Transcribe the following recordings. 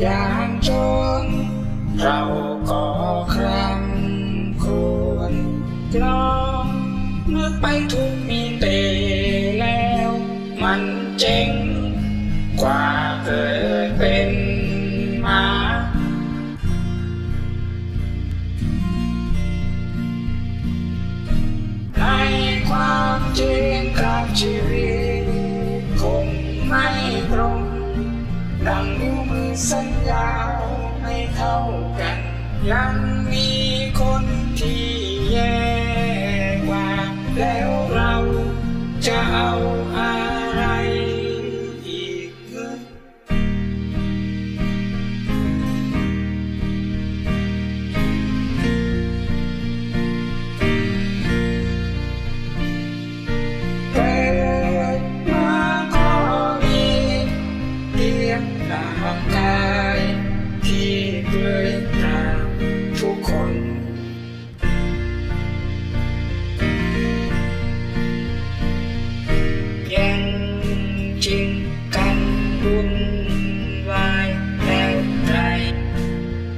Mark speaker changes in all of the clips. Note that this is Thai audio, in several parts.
Speaker 1: อย่างจนเราก็ครังควรกลองเมื่อไปทุกมีเตแล้ว มันเจ๋ง กันยังมีคนที่แย่กว่า แล้วเราจะเอาอะไรอีกเกิดมาก็มีเพียงร่างกาย ที่เปลือยเปล่าทุกคน ยังจริงกันวุ่นวายแล้วใจ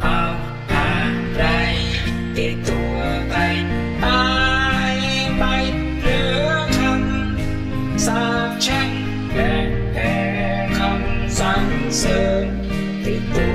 Speaker 1: เอาอะไรติดตัวไปตายไปเหลือคำสาปแช่งและแต่คำสรรเสริญติดตัว